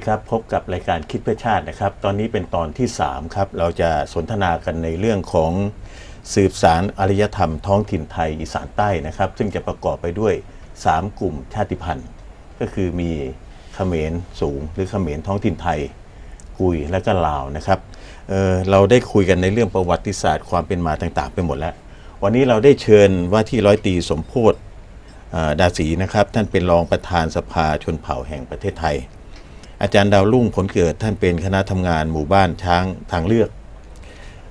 ดีครับ พบกับรายการคิดเพื่อชาตินะครับ ตอนนี้เป็นตอนที่ 3 ครับ เราจะสนทนากันในเรื่องของสืบสารอารยธรรมท้องถิ่นไทยอีสานใต้นะครับ ซึ่งจะประกอบไปด้วย 3 กลุ่มชาติพันธุ์ ก็คือมีเขมรสูง หรือเขมรท้องถิ่นไทย กุยและก็ลาวนะครับเเราได้คุยกันในเรื่องประวัติศาสตร์ความเป็นมาต่างๆ ไปหมดแล้ว วันนี้เราได้เชิญว่าที่ร้อยตรีสมโพธดาสีนะครับ ท่านเป็นรองประธานสภาชนเผ่าแห่งประเทศไทย อาจารย์ดาวรุ่งผลเกิดท่านเป็นคณะทำงานหมู่บ้านช้างทางเลือก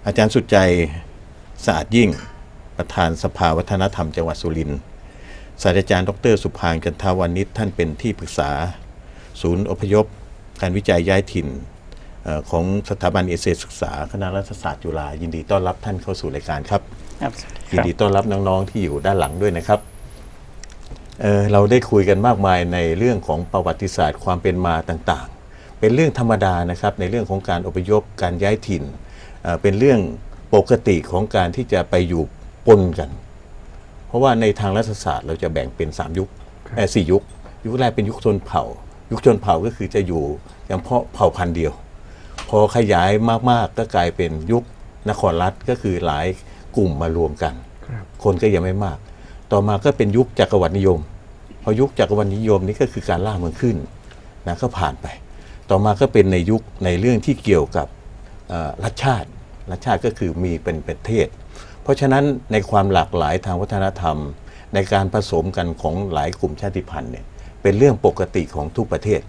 อาจารย์สุดใจสะอาดยิ่ง ประธานสภาวัฒนธรรมจังหวัดสุรินทร์ศาสตราจารย์ดรสุพางค์จันทาวานิชท่านเป็นที่ปรึกษา ศูนย์อพยพ การวิจัยย้ายถิ่นเอ่อของสถาบันเอเซศึกษา คณะรัฐศาสตร์จุฬายินดีต้อนรับท่านเข้าสู่รายการครับครับยินดีต้อนรับน้องๆที่อยู่ด้านหลังด้วยนะครับ เอ่อเราได้คุยกันมากมายในเรื่องของประวัติศาสตร์ความเป็นมาต่างๆ เป็นเรื่องธรรมดานะครับในเรื่องของการอพยพการย้ายถิ่นเอ่อเป็นเรื่องปกติของการที่จะไปอยู่ปนกัน เพราะว่าในทางรัฐศาสตร์เราจะแบ่งเป็น 3 ยุคเอ่อสี่ยุค ยุคแรกเป็นยุคชนเผ่า ยุคชนเผ่าก็คือจะอยู่เฉพาะเผ่าพันธุ์เดียว พอขยายมากๆก็กลายเป็นยุคนครรัฐก็คือหลายกลุ่มมารวมกันครับคนก็ยังไม่มาก ต่อมาก็เป็นยุคจักรวรรดินิยม พอยุคจักรวรรดินิยมนี่ก็คือการล่าเมืองขึ้นนะก็ผ่านไป ต่อมาก็เป็นในยุคในเรื่องที่เกี่ยวกับรัฐชาติรัฐชาติก็คือมีเป็นประเทศ เพราะฉะนั้นในความหลากหลายทางวัฒนธรรม ในการผสมกันของหลายกลุ่มชาติพันธุ์เนี่ยเป็นเรื่องปกติของทุกประเทศ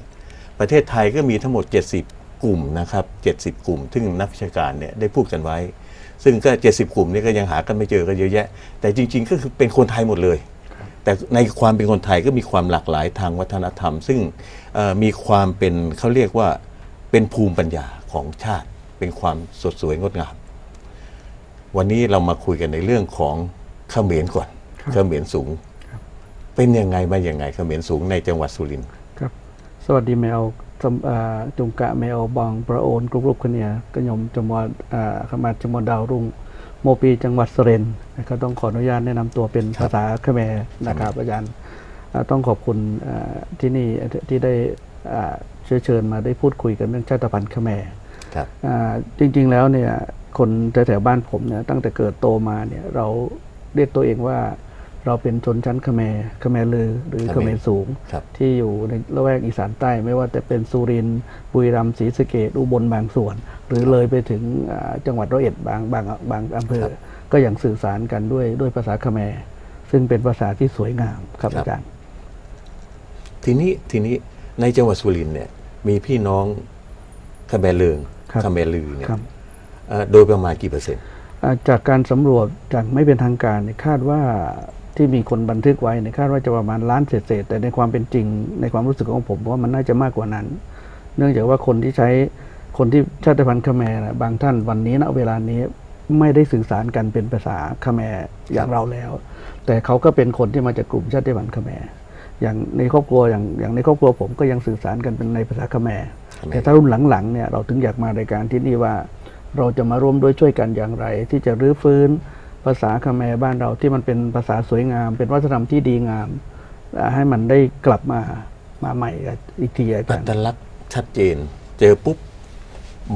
ประเทศไทยก็มีทั้งหมด 70 กลุ่มนะครับ70 กลุ่ม ซึ่งนักวิชาการเนี่ยได้พูดกันไว้ ซึ่งก็ 70 กลุ่มนี้ก็ยังหากันไม่เจอก็เยอะแยะ แต่จริง ๆ ก็คือเป็นคนไทยหมดเลย แต่ในความเป็นคนไทยก็มีความหลากหลายทางวัฒนธรรม ซึ่งเอ่อมีความเป็นเขาเรียกว่าเป็นภูมิปัญญาของชาติ เป็นความสดสวยงดงาม วันนี้เรามาคุยกันในเรื่องของเขมรก่อนครับเขมรสูง เป็นยังไงมาอย่างไงเขมรสูงในจังหวัดสุรินทร์ครับ สวัสดีแมวสำอ่า จุงกะแมวบองประโอนกรุบรุบคนเนียกยมจมวดอ่าขมาจมวดดาวรุ่งโมปีจังหวัดสุรินทร์นะครับต้องขออนุญาตแนะนำตัวเป็นภาษาเขมรนะครับอาจารย์อ่าต้องขอบคุณอ่าที่นี่ที่ได้อ่าเชื้อเชิญมาได้พูดคุยกันเรื่องชาติพันธุ์เขมรครับอ่าจริงๆแล้วเนี่ยคนแถวๆบ้านผมเนี่ยตั้งแต่เกิดโตมาเนี่ยเราเรียกตัวเองว่า เราเป็นชนชั้นเขมรเขมรลือหรือเขมรสูงครับที่อยู่ในละแวกอีสานใต้ไม่ว่าจะเป็นสุรินทร์บุรีรัมย์ศรีสะเกดอุบลบางส่วน หรือเลยไปถึงอ่าจังหวัดร้อยเอ็ดบางบางบางอำเภอ ก็ยังสื่อสารกันด้วยด้วยภาษาเขมรซึ่งเป็นภาษาที่สวยงามครับครับอาจารย์ทีนี้ทีนี้ในจังหวัดสุรินทร์เนี่ยมีพี่น้องเขมรเลืองครับเขมรลือเนี่ยครับเอ่อโดยประมาณกี่เปอร์เซ็นต์อ่าจากการสำรวจจากไม่เป็นทางการเนี่ยคาดว่า ที่มีคนบันทึกไว้เนี่ยคาดว่าจะประมาณล้านเศษๆแต่ในความเป็นจริงในความรู้สึกของผมว่ามันน่าจะมากกว่านั้น เนื่องจากว่าคนที่ใช้คนที่ชาติพันธุ์เขมรน่ะบางท่านวันนี้ณเวลานี้ไม่ได้สื่อสารกันเป็นภาษาเขมรอย่างเราแล้ว แต่เขาก็เป็นคนที่มาจากกลุ่มชาติพันธุ์เขมรอย่างในครอบครัวอย่างอย่างในครอบครัวผมก็ยังสื่อสารกันเป็นในภาษาเขมรแต่ถ้ารุ่นหลังๆเนี่ยเราถึงอยากมารายการที่นี่ว่า เราจะมาร่วมด้วยช่วยกันอย่างไร ที่จะรื้อฟื้น ภาษาคาแมร์บ้านเราที่มันเป็นภาษาสวยงาม เป็นวัฒนธรรมที่ดีงามอ่าให้มันได้กลับมามาใหม่อีกทีอาอัจารย์ตลักษณ์ชัดเจน เจอปุ๊บ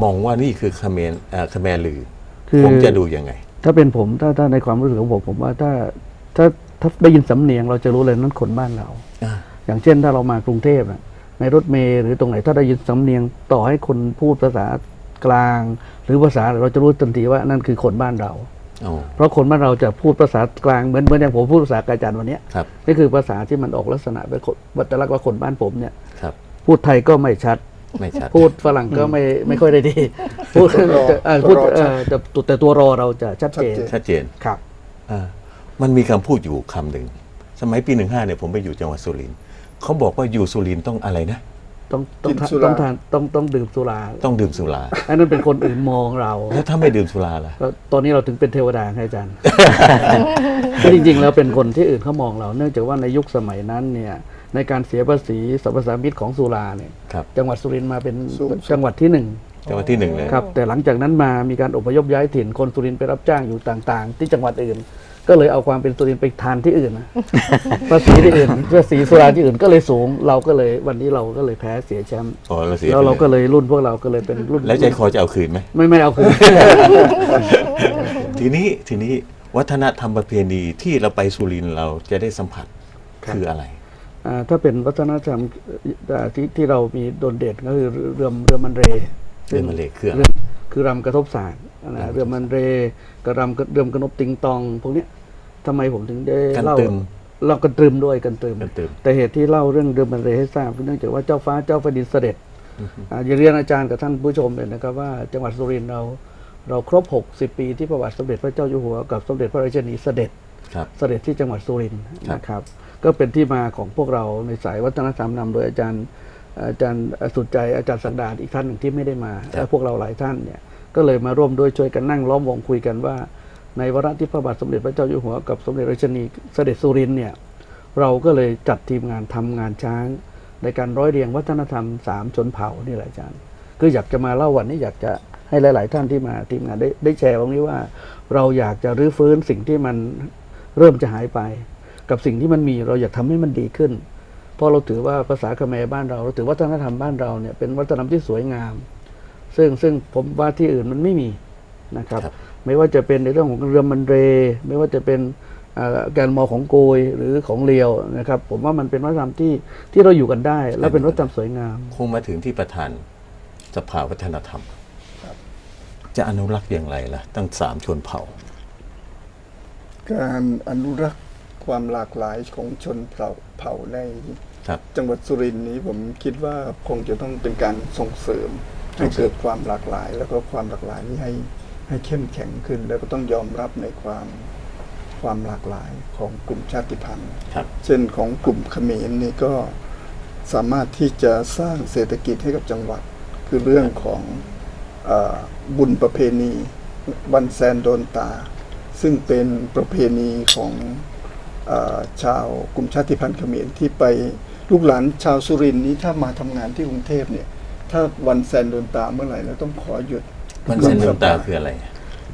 มองว่านี่คือเขมรเอ่อเขมรลือคือผมจะดูยังไง ถ้าเป็นผมถ้าถ้าในความรู้สึกของผมผมว่าถ้าถ้าถ้าได้ยินสำเนียงเราจะรู้เลยนั่นคนบ้านเราอ่าอย่างเช่นถ้าเรามากรุงเทพอะในรถเมล์หรือตรงไหนถ้าได้ยินสำเนียงต่อให้คนพูดภาษากลาง หรือภาษาเราจะรู้ทันทีว่านั่นคือคนบ้านเราอ๋อ เพราะคนบ้านเราจะพูดภาษากลางเหมือนเหมือนอย่างผมพูดภาษากาจันวันเนี้ยครับนี่คือภาษาที่มันออกลักษณะเป็นคนวัตลักษณ์ว่าคนบ้านผมเนี่ยครับพูดไทยก็ไม่ชัดไม่ชัดพูดฝรั่งก็ไม่ไม่ค่อยได้ดี พูดตัวรอเอ่อพูดตัวรอเอ่อแต่แต่แต่ตัวรอเราจะชัดเจนชัดเจนชัดเจนครับอ่ามันมีคำพูดอยู่คำหนึ่งสมัยปีหนึ่งห้าเนี่ยผมไปอยู่จังหวัดสุรินทร์เขาบอกว่าอยู่สุรินทร์ต้องอะไรนะ ต้องต้องกินทานสุรา ต้องทานต้องต้องดื่มสุราต้องดื่มสุรา อันนั้นเป็นคนอื่นมองเราแล้วถ้าไม่ดื่มสุราล่ะ ก็ตอนนี้เราถึงเป็นเทวดาไงอาจารย์ ก็จริงๆแล้วเป็นคนที่อื่นเขามองเรา เนื่องจากว่าในยุคสมัยนั้นเนี่ยในการเสียภาษีสรรพสามิตของสุราเนี่ยครับ จังหวัดสุรินทร์มาเป็นสูงสุด จังหวัดที่หนึ่งจังหวัดที่หนึ่งเลย ครับ แต่หลังจากนั้นมามีการอพยพย้ายถิ่นคนสุรินทร์ไปรับจ้างอยู่ต่างๆ ที่จังหวัดอื่น ก็เลยเอาความเป็นสุรินทร์ไปทานที่อื่นนะ ภาษีที่อื่นภาษีสุราที่อื่นก็เลยสูง เราก็เลยวันนี้เราก็เลยแพ้เสียแชมป์อ๋อเราเสียแล้วเราไปก็เลยรุ่นพวกเราก็เลยเป็นรุ่นแล้วใจคอจะเอาคืนไหม ไม่ไม่เอาคืน ทีนี้ทีนี้วัฒนธรรมประเพณีที่เราไปสุรินทร์เราจะได้สัมผัสคืออะไร อ่าถ้าเป็นวัฒนธรรมอ่าที่ที่เรามีโดดเด่นก็คือเรือเรือมันเรเรือมันเรคืออะไร คือรำกระทบสาร นะเรือมันเรกระรำกระเรือมกระนบติงตอง พวกเนี้ยทำไมผมถึงได้กันเล่าตึมเรากันตรึมด้วยกันตรึมกันตรึม แต่เหตุที่เล่าเรื่องเรือมันเรให้ทราบเนื่องจากว่าเจ้าฟ้าเจ้าแผ่นดินเสด็จอ่าอย่าเรียนอาจารย์กับท่านผู้ชมเลยนะครับว่าจังหวัดสุรินทร์เราเราครบ 60 ปีที่ประวัติสมเด็จพระเจ้าอยู่หัวกับสมเด็จพระราชินีเสด็จครับเสด็จที่จังหวัดสุรินทร์ครับนะครับ ก็เป็นที่มาของพวกเราในสายวัฒนธรรมนำโดยอาจารย์อาจารย์สุดใจอาจารย์สักดาอีกท่านหนึ่งที่ไม่ได้มาและพวกเราหลายท่านเนี่ย ก็เลยมาร่วมด้วยช่วยกันนั่งล้อมวงคุยกันว่า ในวาระที่พระบาทสมเด็จพระเจ้าอยู่หัวกับสมเด็จราชนีเสด็จสุรินเนี่ยเราก็เลยจัดทีมงานทำงานช้าง ในการร้อยเรียงวัฒนธรรมสามชนเผ่านี่แหละอาจารย์คืออยากจะมาเล่าวันนี้อยากจะให้หลาย ๆ ท่านที่มาทีมงานได้ได้แชร์ตรงนี้ว่า เราอยากจะรื้อฟื้นสิ่งที่มันเริ่มจะหายไป กับสิ่งที่มันมีเราอยากทำให้มันดีขึ้น เพราะเราถือว่าภาษาเขมรบ้านเรา เราถือวัฒนธรรมบ้านเราเนี่ยเป็นวัฒนธรรมที่สวยงาม ซึ่งซึ่งผมว่าที่อื่นมันไม่มีนะครับครับ ไม่ว่าจะเป็นในเรื่องของเรือมันเร ไม่ว่าจะเป็นเอ่อการมอของโกยหรือของเลียวนะครับ ผมว่ามันเป็นวัฒนธรรมที่ที่เราอยู่กันได้ และเป็นวัฒนธรรมสวยงาม คงมาถึงที่ประธานสภาวัฒนธรรม จะอนุรักษ์อย่างไรล่ะ ตั้งสามชนเผ่า การอนุรักษ์ความหลากหลายของชนเผ่าเผ่าในครับจังหวัดสุรินทร์นี้ผมคิดว่าคงจะต้องเป็นการส่งเสริม ให้เกิดความหลากหลาย แล้วก็ความหลากหลายนี้ให้ให้เข้มแข็งขึ้น แล้วก็ต้องยอมรับในความความหลากหลายของกลุ่มชาติพันธุ์ครับเช่นของกลุ่มเขมรนี่ก็สามารถที่จะสร้างเศรษฐกิจให้กับจังหวัด คือเรื่องของเออบุญประเพณีวันแซนโดนตา ซึ่งเป็นประเพณีของเออชาวกลุ่มชาติพันธุ์เขมรที่ไปลูกหลานชาวสุรินทร์นี้ถ้ามาทำงานที่กรุงเทพเนี่ย ถ้าวันแซนโดนตาเมื่อไหร่แล้วต้องขอหยุดวันเซนดวงตาคืออะไร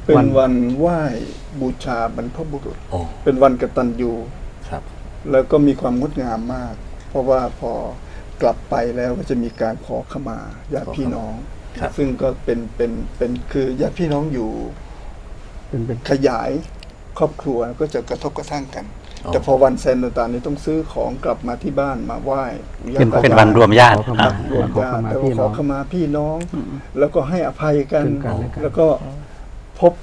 เป็นวันไหว้บูชาบรรพบุรุษอ๋อเป็นวันกตัญญู ครับ แล้วก็มีความงดงามมาก เพราะว่าพอกลับไปแล้วก็จะมีการขอขมาญาติพี่น้อง ครับ ซึ่งก็เป็นเป็นเป็นคือญาติพี่น้องอยู่เป็นเป็นขยายครอบครัวก็จะกระทบกระทั่งกันอ๋อ แต่พอวันเซนตานนี้ต้องซื้อของกลับมาที่บ้านมาไหว้ญาเป็นติเป็นวันรวมญาติขอขคมารับรวมขอญาขติมาแล้วก็พี่ขน้อองขมาพี่น้อง แล้วก็ให้อภัยกัน ซึ่งกันและกัน แล้วก็พบ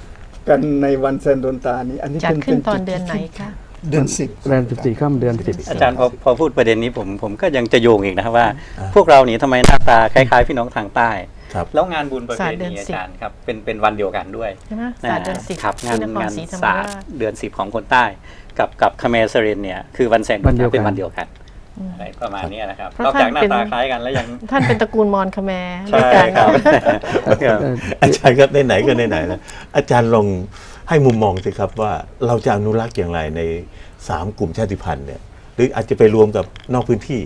กันในวันเซนโดนตานี้ อันนี้จัดเป็นขึ้นป็ตอนจุเดือนไหนที่คะ เดือนสิบแรมสิบสี่ข้ามเดือนสิบ อาจารย์พอพอพูดประเด็นนี้ผมผมก็ยังจะโยงอีกนะครับว่า พวกเรานี่ทำไมหน้าตาคล้ายๆ พี่น้องทางใต้ ครับ แล้วงานบุญประเพศาสตร์เดืณีอนอาสิบจารย์ครับเป็นเป็นวันเดียวกันด้วยใช่ไหมศาสตร์เดือนสิบครับงานที่นครงานศรีธรรมศาสตราร์ชเดือนสิบของคนใต้ กับกับคาเมเซเรนเนี่ยคือวันแซนวันเดียวกันเป็นวันเดียวกันอะไรประมาณเนี้ยนะครับเพราะนอกจากหน้าท่านเป็นตาคล้ายกันแล้วยังท่านเป็นตระกูลมอญคแมร์ใช่ด้วยกันครับครับอาจารย์ครับไหนๆก็ไหนๆแล้วอาจารย์ลองให้มุมมองสิครับว่าเราจะอนุรักษ์อย่างไรในสามกลุ่มชาติพันธุ์เนี่ยหรืออาจจะไปรวมกับนอกพื้นที่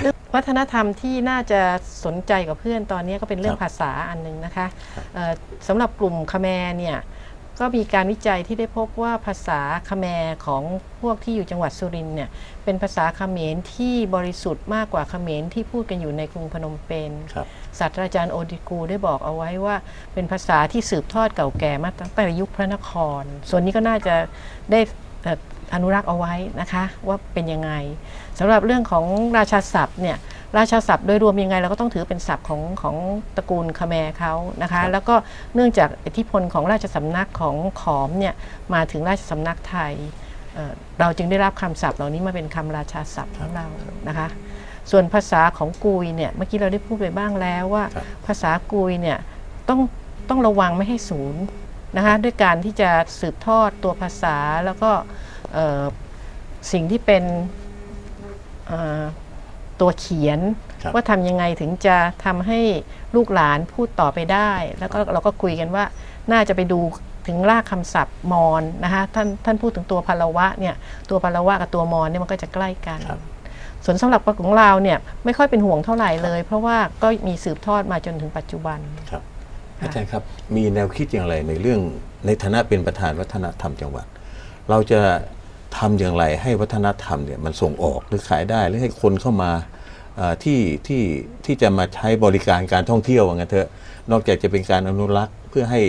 เรื่องวัฒนธรรมที่น่าจะสนใจกับเพื่อนตอนนี้ก็เป็นเรื่องครับภาษาอันหนึ่งนะคะเอ่อสำหรับกลุ่มคแมร์เนี่ยก็มีการวิจัยที่ได้พบว่าภาษาคแมร์ของพวกที่อยู่จังหวัดสุรินทร์เนี่ยเป็นภาษาเขมรที่บริสุทธิ์มากกว่าเขมรที่พูดกันอยู่ในกรุงพนมเปญครับศาสตราจารย์โอดิกูได้บอกเอาไว้ว่า เป็นภาษาที่สืบทอดเก่าแก่มาตั้งแต่ยุคพระนคร ส่วนนี้ก็น่าจะได้เอ่ออนุรักษ์เอาไว้นะคะว่าเป็นยังไงสำหรับเรื่องของราชาศัพท์เนี่ยราชาศัพท์โดยรวมยังไงเราก็ต้องถือเป็นศัพท์ของของตระกูลคแมร์เขานะคะ แล้วก็เนื่องจากอิทธิพลของราชสำนักของขอมเนี่ยมาถึงราชสำนักไทยเอ่อเราจึงได้รับคำศัพท์เหล่านี้มาเป็นคำราชาศัพท์ของเรานะคะ ส่วนภาษาของกุยเนี่ยเมื่อกี้เราได้พูดไปบ้างแล้วว่าครับภาษากุยเนี่ยต้องต้องระวังไม่ให้ศูนย์นะคะด้วยการที่จะสืบทอดตัวภาษาแล้วก็เอ่อ สิ่งที่เป็นเอ่อตัวเขียนครับว่าทำยังไงถึงจะทำให้ลูกหลานพูดต่อไปได้ แล้วก็เราก็คุยกันว่าน่าจะไปดูถึงรากคำศัพท์มอญนะคะท่านท่านพูดถึงตัวพาลวะเนี่ยตัวพาลวะกับตัวมอญเนี่ยมันก็จะใกล้กันครับส่วนสำหรับของเราเนี่ยไม่ค่อยเป็นห่วงเท่าไหร่เลย เพราะว่าก็มีสืบทอดมาจนถึงปัจจุบันครับอาจารย์ครับมีแนวคิดอย่างไรในเรื่องในฐานะเป็นประธานวัฒนธรรมจังหวัด เราจะ ทำอย่างไรให้วัฒนธรรมเนี่ยมันส่งออกหรือขายได้หรือให้คนเข้ามาที่ที่ที่จะมาใช้บริการการท่องเที่ยวว่างั้นเถอะนอกจากจะเป็นการอนุรักษ์เพื่อให้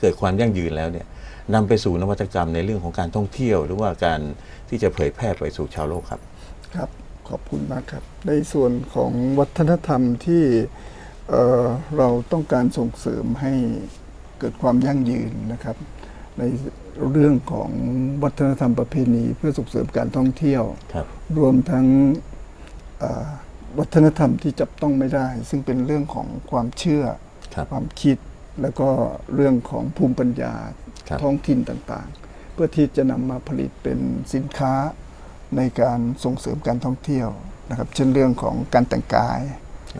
เกิดความยั่งยืนแล้วเนี่ยนำไปสู่นวัตกรรมในเรื่องของการท่องเที่ยว หรือว่าการที่จะเผยแพร่ไปสู่ชาวโลกครับครับ ขอบคุณมากครับ ในส่วนของวัฒนธรรมที่เอ่อเราต้องการส่งเสริมให้เกิดความยั่งยืนนะครับ ใน เรื่องของวัฒนธรรมประเพณีเพื่อส่งเสริมการท่องเที่ยวครับ รวมทั้งเอ่อวัฒนธรรมที่จับต้องไม่ได้ ซึ่งเป็นเรื่องของความเชื่อ ครับความคิดแล้วก็เรื่องของภูมิปัญญาครับ ท้องถิ่นต่างๆ เพื่อที่จะนำมาผลิตเป็นสินค้าในการส่งเสริมการท่องเที่ยวนะครับ เช่นเรื่องของการแต่งกาย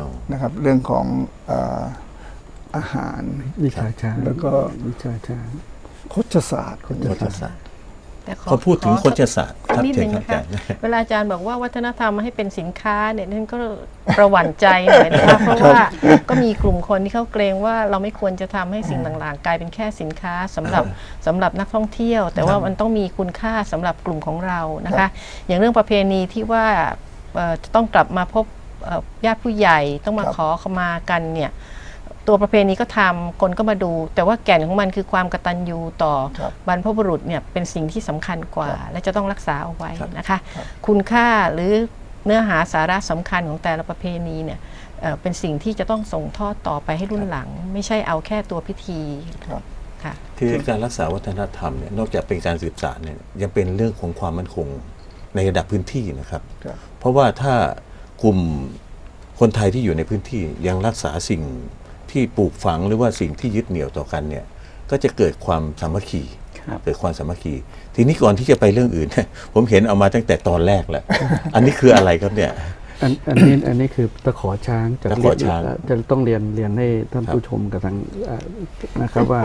อ๋อ นะครับ เรื่องของเอ่ออาหาร วิชาช้างแล้วก็ วิชาช้าง โคชศาสตร์โคชศาสตร์แต่ขอเขาพูดถึงขอโคชศาสตร์ครับนิดเชินึญงครับนะอาคะจารย์เวลาอาจารย์บอกว่าวัฒนธรรมให้เป็นสินค้าเนี่ยนั่นก็ประหวั่นใจหน่อยนะคะเพราะว่าก็มีกลุ่มคนที่เขาเกรงว่าเราไม่ควรจะทำให้สิ่งต่างๆ กลายเป็นแค่สินค้าสำหรับสำหรับนักท่องเที่ยว แต่ว่ามันต้องมีคุณค่าสำหรับกลุ่มของเรานะคะ อย่างเรื่องประเพณีที่ว่าเอ่อจะต้องกลับมาพบเอ่อญาติผู้ใหญ่ต้องมาครับขอขมากันเนี่ย ตัวประเพณีก็ทำคนก็มาดู แต่ว่าแก่นของมันคือความกตัญญูต่อครับบรรพบุรุษเนี่ยเป็นสิ่งที่สำคัญกว่า และจะต้องรักษาเอาไว้ครับนะคะครับคุณค่าหรือเนื้อหาสาระสำคัญของแต่ละประเพณีเนี่ยเอ่อเป็นสิ่งที่จะต้องส่งทอดต่อไปให้รุ่นหลัง ไม่ใช่เอาแค่ตัวพิธีครับค่ะคือการรักษาวัฒนธรรมเนี่ยนอกจากเป็นการสืบสานเนี่ยยังเป็นเรื่องของความมั่นคงในระดับพื้นที่นะครับครับเพราะว่าถ้ากลุ่มคนไทยที่อยู่ในพื้นที่ยังรักษาสิ่ง ที่ปลูกฝังหรือว่าสิ่งที่ยึดเหนี่ยวต่อกันเนี่ยก็จะเกิดความสามัคคีครับเกิดความสามัคคีทีนี้ก่อนที่จะไปเรื่องอื่น ผมเห็นเอามาตั้งแต่ตอนแรกแล้วอันนี้คืออะไรครับเนี่ยอันอันนี้อันนี้คือตะขอช้างจากตะขอช้างเรียนจะต้องเรียนเรียนให้ท่านครับผู้ชมกับทางเอ่อนะครับว่า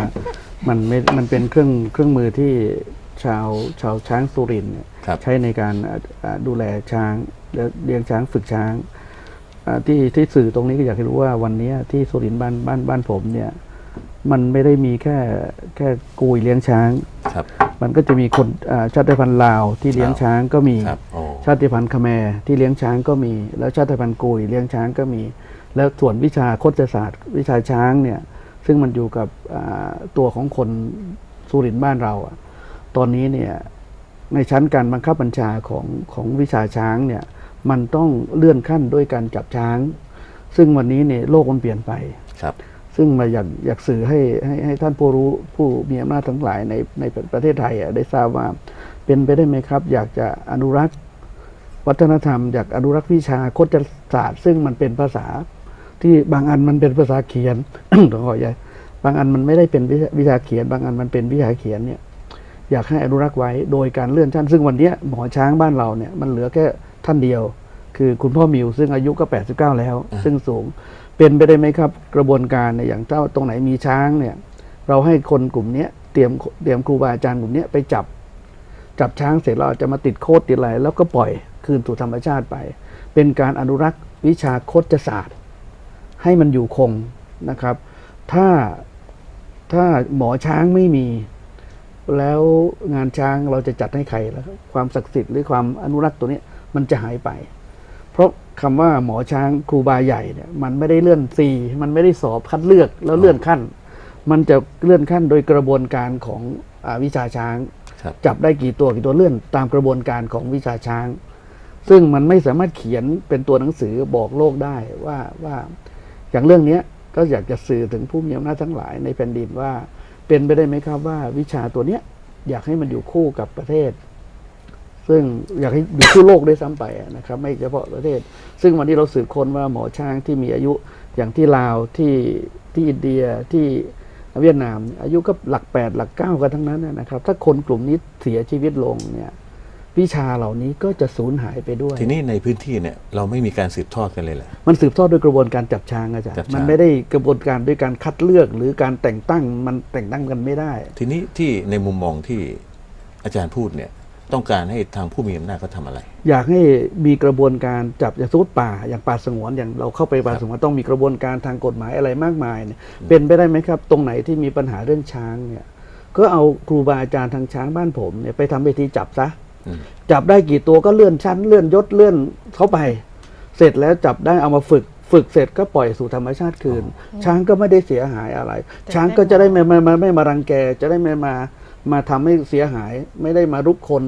มันไม่มันเป็นเครื่องเครื่องมือที่ชาวชาวช้างสุรินทร์เนี่ยครับใช้ในการอ่าอ่าดูแลช้างและเลี้ยงช้างฝึกช้างอ่า ที่ที่สื่อตรงนี้ก็อยากให้รู้ว่าวันนี้ที่สุรินทร์บ้านบ้านบ้านผมเนี่ยมันไม่ได้มีแค่แค่กุยเลี้ยงช้าง ครับ มันก็จะมีคนอ่าชาติพันธุ์ลาวที่เลี้ยงลาวช้างก็มีครับอ๋อชาติพันธุ์คแมร์ที่เลี้ยงช้างก็มี แล้วชาติพันธุ์กุยเลี้ยงช้างก็มี แล้วส่วนวิชาโคชศาสตร์วิชาช้างเนี่ยซึ่งมันอยู่กับอ่าตัวของคนสุรินทร์บ้านเราอะตอนนี้เนี่ยในชั้นการบังคับบัญชาของของวิชาช้างเนี่ย มันต้องเลื่อนขั้นด้วยการจับช้าง ซึ่งวันนี้เนี่ยโลกมันเปลี่ยนไปครับ ซึ่งมาอยากอยากสื่อให้ให้ให้ท่านผู้รู้ผู้มีอำนาจทั้งหลายในในประเทศไทยอะได้ทราบว่าเป็นไปได้ไหมครับ อยากจะอนุรักษ์ วัฒนธรรม อยากอนุรักษ์วิชาโคจรศาสตร์ ซึ่งมันเป็นภาษา ที่บางอันมันเป็นภาษาเขียนต้องขออนุญาตบางอันมันไม่ได้เป็นวิชาวิชาเขียน บางอันมันเป็นวิชาเขียนเนี่ยอยากให้อนุรักษ์ไว้โดยการเลื่อนชั้น ซึ่งวันเนี้ยหมอช้างบ้านเราเนี่ยมันเหลือแค่ ท่านเดียว คือคุณพ่อมิวซึ่งอายุก็ 89 แล้ว ซึ่งสูงเป็นไปได้ไหมครับ กระบวนการเนี่ยอย่างเจ้าตรงไหนมีช้างเนี่ย เราให้คนกลุ่มเนี้ยเตรียมเตรียมครูบาอาจารย์กลุ่มเนี้ยไปจับ จับช้างเสร็จเราจะมาติดโคตรติดอะไรแล้วก็ปล่อยคืนสู่ธรรมชาติไป เป็นการอนุรักษ์วิชาโคจศาสตร์ ให้มันอยู่คงนะครับ ถ้าถ้าหมอช้างไม่มี แล้วงานช้างเราจะจัดให้ใครแล้วครับความศักดิ์สิทธิ์หรือความอนุรักษ์ตัวเนี้ย มันจะหายไป เพราะคำว่าหมอช้างครูบาใหญ่เนี่ยมันไม่ได้เลื่อนซีมันไม่ได้สอบคัดเลือกแล้วเลื่อนขั้น มันจะเลื่อนขั้นโดยกระบวนการของอาวิชาช้างครับจับได้กี่ตัวกี่ตัวเลื่อนตามกระบวนการของวิชาช้าง ซึ่งมันไม่สามารถเขียนเป็นตัวหนังสือบอกโลกได้ว่าว่าอย่างเรื่องเนี้ยก็อยากจะสื่อถึงผู้มีอำนาจทั้งหลายในแผ่นดินว่าเป็นไปได้ไหมครับว่าวิชาตัวเนี้ยอยากให้มันอยู่คู่กับประเทศ ซึ่งอยากให้อยู่คู่โลกด้วยซ้ำไปนะครับ ไม่เฉพาะประเทศ ซึ่งวันนี้เราสืบค้นว่าหมอช้างที่มีอายุอย่างที่ลาวที่ที่อินเดียที่เวียดนาม อายุก็หลักแปดหลักเก้ากันทั้งนั้นนะครับ ถ้าคนกลุ่มนี้เสียชีวิตลงเนี่ยวิชาเหล่านี้ก็จะสูญหายไปด้วย ทีนี้ในพื้นที่เนี่ยเราไม่มีการสืบทอดกันเลยแหละมันสืบทอดโดยกระบวนการจับช้างอาจารจับย์ช้างมันไม่ได้กระบวนการด้วยการคัดเลือกหรือการแต่งตั้งมันแต่งตั้งกันไม่ได้ ทีนี้ที่ในมุมมองที่อาจารย์พูดเนี่ย ต้องการให้ทางผู้มีอำนาจเขาทำอะไร อยากให้มีกระบวนการจับอย่างสมมติป่าอย่างป่าสงวนอย่างเราเข้าไปป่าสงวนต้องมีกระบวนการทางกฎหมายอะไรมากมายเนี่ยเป็นไปได้ไหมครับ ตรงไหนที่มีปัญหาเรื่องช้างเนี่ยก็เอาครูบาอาจารย์ทางช้างบ้านผมเนี่ยไปทำเวทีจับซะอืมจับได้กี่ตัวก็เลื่อนชั้นเลื่อนยศเลื่อนเข้าไป เสร็จแล้วจับได้เอามาฝึกฝึกเสร็จก็ปล่อยสู่ธรรมชาติคืน ช้างก็ไม่ได้เสียหายอะไรแต่ช้างก็จะได้ไม่ไม่ไม่ไม่มารังแกจะได้ไม่มา มาทำให้เสียหายไม่ได้มารุกคน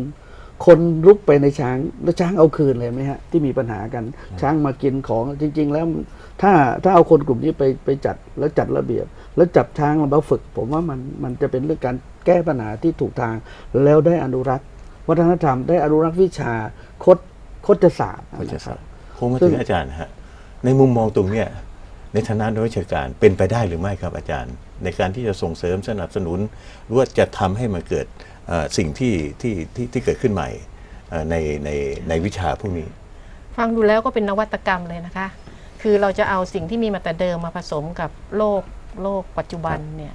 คนรุกไปในช้างแล้วช้างเอาคืนเลยไหมฮะที่มีปัญหากันช้างมากินของจริง ๆ แล้วถ้าถ้าเอาคนกลุ่มนี้ไปไปจัดแล้วจัดระเบียบ แล้วจับช้างมาฝึก ผมว่ามันมันจะเป็นเรื่องการแก้ปัญหาที่ถูกทางแล้วได้อนุรักษ์ วัฒนธรรมได้อนุรักษ์วิชาคดคดศาสตร์ก็จะนะคทรารับบคงมาถึงอาจารย์ฮะในมุมมองตรงเนี้ยในฐานะนักวิชาการเป็นไปได้หรือไม่ครับอาจารย์ ในการที่จะส่งเสริมสนับสนุนหรือว่าจะทำให้มันเกิดเอ่อสิ่งที่ที่ที่ที่เกิดขึ้นใหม่เอ่อในในในวิชาพวกนี้ ฟังดูแล้วก็เป็นนวัตกรรมเลยนะคะ คือเราจะเอาสิ่งที่มีมาแต่เดิมมาผสมกับโลกโลกปัจจุบันเนี่ย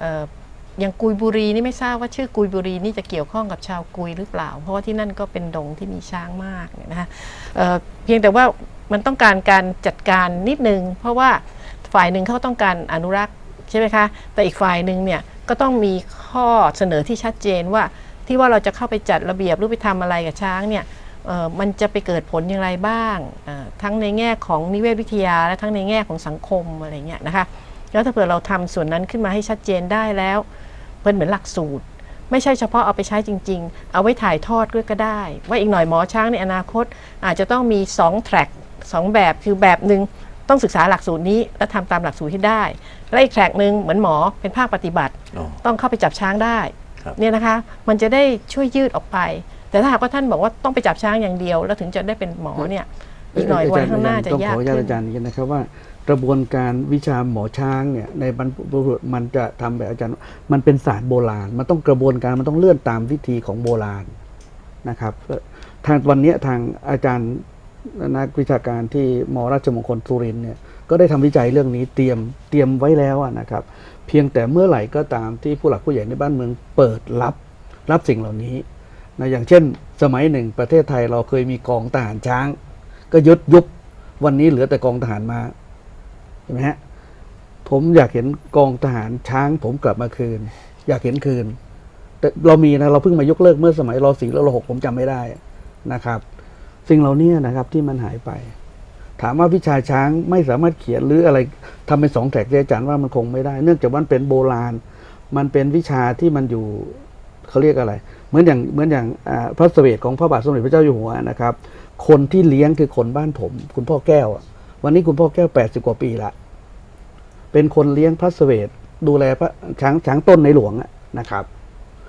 เอ่ออย่างกุยบุรีนี่ไม่ทราบว่าชื่อกุยบุรีนี่จะเกี่ยวข้องกับชาวกุยหรือเปล่า เพราะว่าที่นั่นก็เป็นดงที่มีช้างมากเนี่ยนะคะเอ่อเพียงแต่ว่ามันต้องการการจัดการนิดนึง เพราะว่าฝ่ายหนึ่งเขาต้องการอนุรักษ์ ใช่ไหมคะ แต่อีกฝ่ายหนึ่งเนี่ยก็ต้องมีข้อเสนอที่ชัดเจนว่า ที่ว่าเราจะเข้าไปจัดระเบียบหรือไปทำอะไรกับช้างเนี่ยมันจะไปเกิดผลอย่างไรบ้าง ทั้งในแง่ของนิเวศวิทยา และทั้งในแง่ของสังคมอะไรเงี้ยนะคะ แล้วถ้าเผื่อเราทำส่วนนั้นขึ้นมาให้ชัดเจนได้แล้วเป็นเหมือนหลักสูตร ไม่ใช่เฉพาะเอาไปใช้จริง ๆ เอาไว้ถ่ายทอดด้วยก็ได้ ว่าอีกหน่อยหมอช้างในอนาคตอาจจะต้องมี2แทร็กสองแบบคือแบบหนึ่ง ต้องศึกษาหลักสูตรนี้และทำตามหลักสูตรที่ได้ และอีกแทร็กหนึ่งเหมือนหมอเป็นภาคปฏิบัติอ๋อต้องเข้าไปจับช้างได้ครับเนี่ยนะคะ มันจะได้ช่วยยืดออกไป แต่ถ้าหากว่าท่านบอกว่าต้องไปจับช้างอย่างเดียว แล้วถึงจะได้เป็นหมอเนี่ยอีกหน่อยวันข้างหน้าจะต้องยาขกออนุญาตขึ้นอาจารย์อย่างนี้นะครับว่ากระบวนการวิชาหมอช้างเนี่ยในบรรพบุรุษมันจะทำแบบอาจารย์มันเป็นศาสตร์โบราณ มันต้องกระบวนการมันต้องเลื่อนตามวิธีของโบราณนะครับทางวันเนี้ยทางอาจารย์ นักวิชาการที่มราชมงคลสุรินทร์เนี่ยก็ได้ทำวิจัยเรื่องนี้เตรียมเตรียมไว้แล้วนะครับ เพียงแต่เมื่อไหร่ก็ตามที่ผู้หลักผู้ใหญ่ในบ้านเมืองเปิดรับรับสิ่งเหล่านี้นะอย่างเช่น สมัยหนึ่งประเทศไทยเราเคยมีกองทหารช้าง ก็ยุดยุบวันนี้เหลือแต่กองทหารมาเห็นไหมฮะผมอยากเห็นกองทหารช้าง ผมกลับมาคืน อยากเห็นคืน แต่เรามีนะเราเพิ่งมายกเลิกเมื่อสมัยรอสี่รอหกผมจำไม่ได้นะครับ สิ่งเหล่านี้นะครับที่มันหายไป ถามว่าวิชาช้างไม่สามารถเขียนหรืออะไรทำเป็นสองแถกที่อาจารย์ว่ามันคงไม่ได้ เนื่องจากมันเป็นโบราณ มันเป็นวิชาที่มันอยู่เขาเรียกอะไร เหมือนอย่างเหมือนอย่างพระเสวตของพระบาทสมเด็จพระเจ้าอยู่หัวนะครับ คนที่เลี้ยงคือคนบ้านผม คุณพ่อแก้ววันนี้คุณพ่อแก้วแปดสิบกว่าปีละเป็นคนเลี้ยงพระเสวตดูแลพระช้างช้างต้นในหลวงนะครับ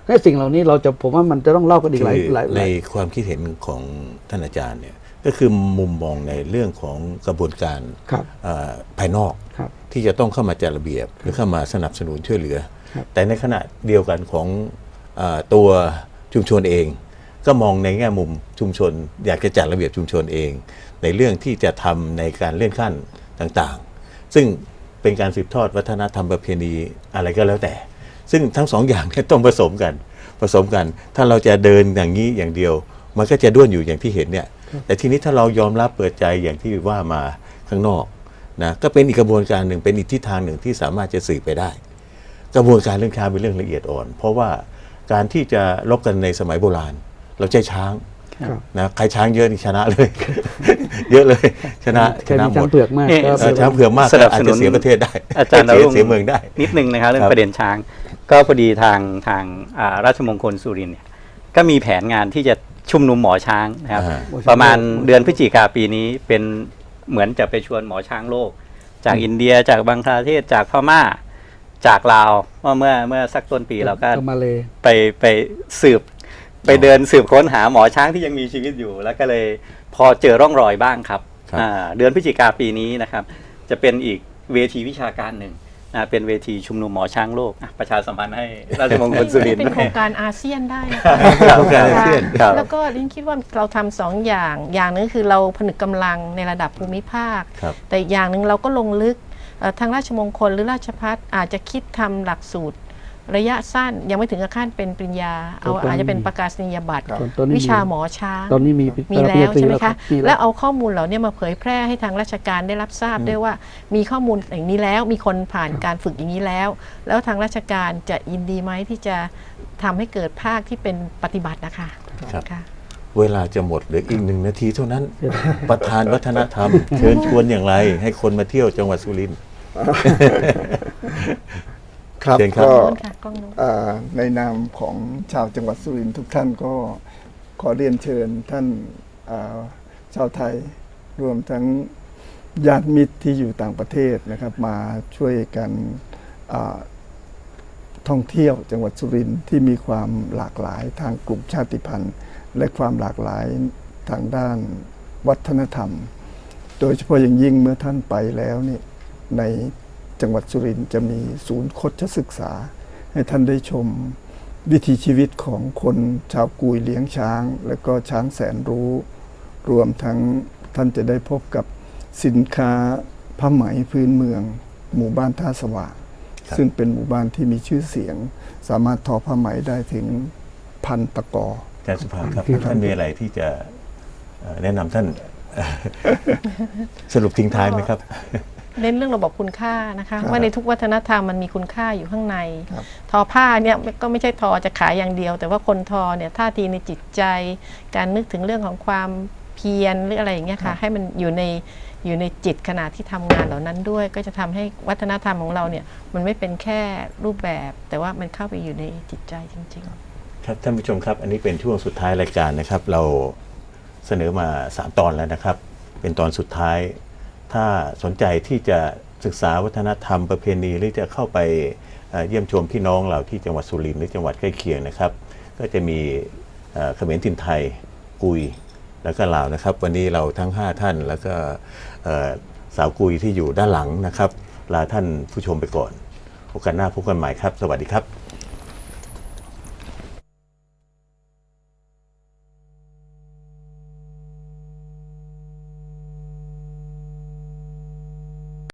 และสิ่งเหล่านี้เราจะผมว่ามันจะต้องเล่ากันอีกหลายคือหลายหในลายความคิดเห็นของท่านอาจารย์เนี่ยก็คือมุมมองในเรื่องของกระบวนการครับเอ่อภายนอกครับที่จะต้องเข้ามาจัดระเบียบหรือเข้ามาสนับสนุนช่วยเหลือครับแต่ในขณะเดียวกันของเออตัวชุมชนเอง ก็มองในแง่มุมชุมชน อยากจะจัดระเบียบชุมชนเอง ในเรื่องที่จะทำในการเลื่อนขั้นต่างๆ ซึ่งเป็นการสืบทอดวัฒนธรรมประเพณีอะไรก็แล้วแต่ ซึ่งทั้งสองอย่างเนี่ยต้องผสมกันผสมกัน ถ้าเราจะเดินอย่างนี้อย่างเดียว มันก็จะด้วนอยู่อย่างที่เห็นเนี่ย แต่ทีนี้ถ้าเรายอมรับเปิดใจอย่างที่ว่ามาข้างนอกนะก็เป็นอีกกระบวนการหนึ่งเป็นอีกทิศทางหนึ่งที่สามารถจะสื่อไปได้ กระบวนการเรื่องช้างเป็นเรื่องละเอียดอ่อน เพราะว่าการที่จะลบกันในสมัยโบราณ เราใช้ช้างครับนะใครช้างเยอะนี่ชนะเลย เยอะเลยชนะใครชนะมีหมช้างดเผือกมากนี่ก็เออช้างเผือกมากสนับอาจสนุจะนเสียประเทศได้อาจารย์เสียนรงค์เสียเมืองได้ นิดนึงนะครับเรื่อครังบประเด็นช้าง ก็พอดีทางทางอ่าราชมงคลสุรินทร์เนี่ยก็มีแผนงานที่จะชุมนุมหมอช้างนะครับอ่าประมาณเดือนพฤศจิกาปีนี้เป็นเหมือนจะไปชวนหมอช้างโลก จากอินเดียจากบังคลาเทศจากพม่าจากลาวเมื่อเมื่อเมื่อสักต้นปีเราก็ก็มาเลยไปไปสืบไปเดินสืบค้นหาหมอช้างที่ยังมีชีวิตอยู่ แล้วก็เลยพอเจอร่องรอยบ้างครับครับอ่าเดือนพฤศจิกาปีนี้นะครับ จะเป็นอีกเวทีวิชาการหนึ่ง นะเป็นเวทีชุมนุมหมอช้างโลกอะประชาสัมพันธ์ให้ราชมงคลสุรินทร์เป็นโครด้วยงการอาเซียนได้นะโครงการอาเซียนครับ แล้วก็ดิฉันคิดว่าเราทำสองอย่าง อย่างหนึงคือเราผนึกกำลังในระดับภูมิภาค ครับ แต่อีกอย่างหนึ่งเราก็ลงลึกเอ่อทางราชมงคลหรือราชพัฒอาจจะคิดทำหลักสูตร ระยะสั้นยังไม่ถึงกับขั้นเป็นปริญญา เอาตอนนี้อาจจะเป็นประกาศนียบัตร ครับตอนตอนนี้วิชาหมอช้าง ตอนนี้มีมีแล้วใช่ไหมคะมีแล้วเอาข้อมูลเหล่านี้มาเผยแพร่ให้ทางราชการได้รับทราบด้วยว่า มีข้อมูลอย่างนี้แล้ว มีคนผ่านการฝึกอย่างนี้แล้ว แล้วทางราชการจะยินดีไหมที่จะทำให้เกิดภาคที่เป็นปฏิบัตินะคะครับ ค่ะ เวลาจะหมดเหลืออีกหนึ่งนาทีเท่านั้น ประธานวัฒนธรรม เชิญชวนอย่างไร ให้คนมาเที่ยวจังหวัดสุรินทร์ ครับเชิญครับ ก็กล้องนู้นค่ะกล้องนู้น อ่าในนามของชาวจังหวัดสุรินทร์ทุกท่านก็ขอเรียนเชิญท่านอ่าชาวไทยรวมทั้งญาติมิตรที่อยู่ต่างประเทศนะครับ มาช่วยกันอ่าท่องเที่ยวจังหวัดสุรินทร์ที่มีความหลากหลายทางกลุ่มชาติพันธุ์ และความหลากหลายทางด้านวัฒนธรรม โดยเฉพาะอย่างยิ่งเมื่อท่านไปแล้วนี่ใน จังหวัดสุรินทร์จะมีศูนย์คดศึกษา ให้ท่านได้ชมวิถีชีวิตของคนชาวกุยเลี้ยงช้าง และก็ช้างแสนรู้ รวมทั้งท่านจะได้พบกับสินค้าผ้าไหมพื้นเมือง หมู่บ้านท่าสว่างครับซึ่งเป็นหมู่บ้านที่มีชื่อเสียง สามารถทอผ้าไหมได้ถึงพันตะกออาจารย์สุภาพครับท่านมีอะไรที่จะเอ่อแนะนำท่านสรุปทิ้งท้ายไหมครับ เน้นเรื่องระบบคุณค่านะคะครับว่าในทุกวัฒนธรรมมันมีคุณค่าอยู่ข้างในครับทอผ้าเนี่ยก็ไม่ใช่ทอจะขายอย่างเดียว แต่ว่าคนทอเนี่ยท่าทีในจิตใจ การนึกถึงเรื่องของความเพียรหรืออะไรอย่างเงี้ยค่ะให้มันอยู่ในอยู่ในจิตขณะที่ทำงานเหล่านั้นด้วย ก็จะทำให้วัฒนธรรมของเราเนี่ยมันไม่เป็นแค่รูปแบบ แต่ว่ามันเข้าไปอยู่ในจิตใจจริง ๆ ครับท่านผู้ชมครับ อันนี้เป็นช่วงสุดท้ายรายการนะครับ เราเสนอมา 3 ตอนแล้วนะครับ เป็นตอนสุดท้าย ถ้าสนใจที่จะศึกษาวัฒนธรรมประเพณีหรือจะเข้าไปเยี่ยมชมพี่น้องเราที่จังหวัดสุรินทร์หรือจังหวัดใกล้เคียงนะครับ ก็จะมีเขมรถิ่นไทยกุยแล้วก็ลาวนะครับ วันนี้เราทั้ง 5 ท่านแล้วก็สาวกุยที่อยู่ด้านหลังนะครับลาท่านผู้ชมไปก่อนโอกาสหน้าพบกันใหม่ครับ สวัสดีครับ